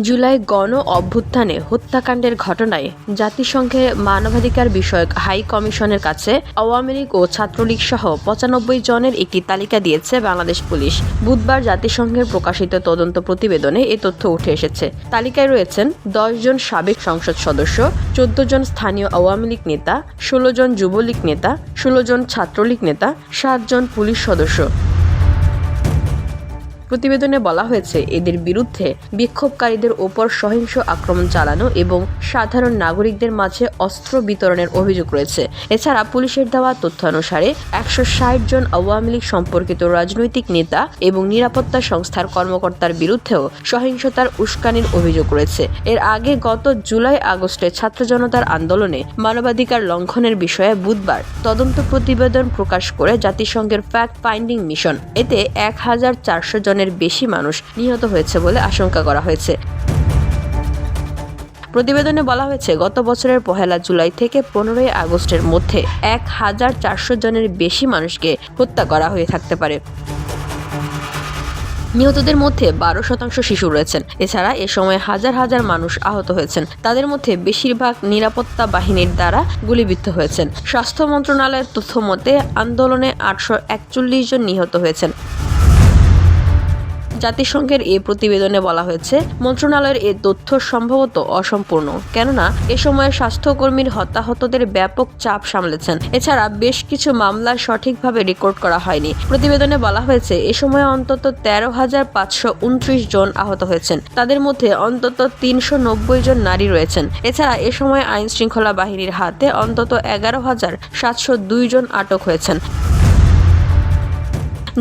জুলাই গণ অভ্যুত্থানে হত্যাকাণ্ডের ঘটনায় জাতিসংঘের মানবাধিকার বিষয়ক হাই কমিশনের কাছে আওয়ামী লীগ ও ছাত্রলীগ সহ পঁচানব্বই জনের একটি তালিকা দিয়েছে বাংলাদেশ পুলিশ। বুধবার জাতিসংঘের প্রকাশিত তদন্ত প্রতিবেদনে এ তথ্য উঠে এসেছে। তালিকায় রয়েছেন দশ জন সাবেক সংসদ সদস্য, চোদ্দ জন স্থানীয় আওয়ামী লীগ নেতা, ষোলো জন যুবলীগ নেতা, ষোলো জন ছাত্রলীগ নেতা, সাত জন পুলিশ সদস্য। প্রতিবেদনে বলা হয়েছে, এদের বিরুদ্ধে বিক্ষোভকারীদের ওপর সহিংস আক্রমণ চালানো এবং সাধারণ নাগরিকদের মাঝে অস্ত্র বিতরণের অভিযোগ রয়েছে। এছাড়া পুলিশের দেওয়া তথ্যানুসারে একশো ষাট জন আওয়ামী লীগ সম্পর্কিত রাজনৈতিক নেতা এবং নিরাপত্তা সংস্থার কর্মকর্তার বিরুদ্ধেও সহিংসতার উস্কানির অভিযোগ রয়েছে। এর আগে গত জুলাই আগস্টে ছাত্র জনতার আন্দোলনে মানবাধিকার লঙ্ঘনের বিষয়ে বুধবার তদন্ত প্রতিবেদন প্রকাশ করে জাতিসংঘের ফ্যাক্ট ফাইন্ডিং মিশন, এতে এক হাজার চারশো জনের বেশি মানুষ নিহত হয়েছে বলে আশঙ্কা করা হয়েছে। প্রতিবেদনে বলা হয়েছে, গত বছরের পহেলা জুলাই থেকে পনেরোই আগস্টের মধ্যে এক হাজার চারশো জনের বেশি মানুষকে হত্যা করা হয়ে থাকতে পারে। নিহতদের মধ্যে বারো শতাংশ শিশু রয়েছেন। এছাড়া এ সময় হাজার হাজার মানুষ আহত হয়েছেন। তাদের মধ্যে বেশিরভাগ নিরাপত্তা বাহিনীর দ্বারা গুলিবিদ্ধ হয়েছেন। স্বাস্থ্য মন্ত্রণালয়ের তথ্য মতে, আন্দোলনে আটশো একচল্লিশ জন নিহত হয়েছেন। জাতিসংঘের এই প্রতিবেদনে বলা হয়েছে, মন্ত্রণালয়ের এই তথ্য সম্ভবত অসম্পূর্ণ। কেননা, এ সময়ে স্বাস্থ্যকর্মীর হতাহতদের ব্যাপক চাপ সামলেছেন। এছাড়া বেশ কিছু মামলা সঠিকভাবে রেকর্ড করা হয়নি। প্রতিবেদনে বলা হয়েছে, এ সময় অন্তত তেরো হাজার পাঁচশো উনত্রিশ জন আহত হয়েছেন। তাদের মধ্যে অন্তত তিনশো নব্বই জন নারী রয়েছেন। এছাড়া, এ সময় আইন শৃঙ্খলা বাহিনীর হাতে অন্তত এগারো হাজার সাতশো দুই জন আটক হয়েছেন।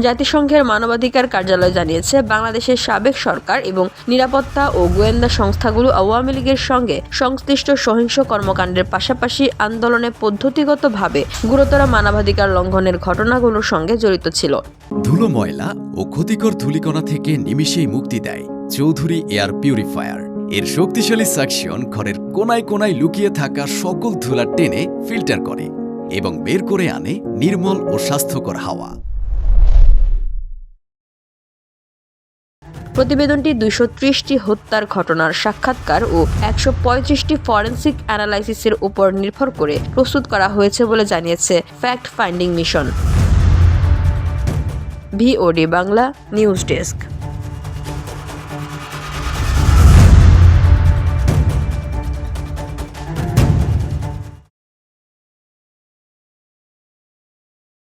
জাতিসংঘের মানবাধিকার কার্যালয় জানিয়েছে, বাংলাদেশের সাবেক সরকার এবং নিরাপত্তা ও গোয়েন্দা সংস্থাগুলো আওয়ামী লীগের সঙ্গে সংশ্লিষ্ট সহিংস কর্মকাণ্ডের পাশাপাশি আন্দোলনে পদ্ধতিগতভাবে গুরুতর মানবাধিকার লঙ্ঘনের ঘটনাগুলোর সঙ্গে জড়িত ছিল। ধুলো ময়লা ও ক্ষতিকর ধূলিকণা থেকে নিমিষেই মুক্তি দেয় চৌধুরী এয়ার পিউরিফায়ার। এর শক্তিশালী সাকশন ঘরের কোনায় কোনায় লুকিয়ে থাকা সকল ধুলা টেনে ফিল্টার করে এবং বের করে আনে নির্মল ও স্বাস্থ্যকর হাওয়া। প্রতিবেদনটি দুইশো ত্রিশটি হত্যার ঘটনার সাক্ষাৎকার ও একশো পঁয়ত্রিশটি ফরেন্সিক অ্যানালাইসিসের উপর নির্ভর করে প্রস্তুত করা হয়েছে বলে জানিয়েছে fact finding mission. VOD Bangla news desk.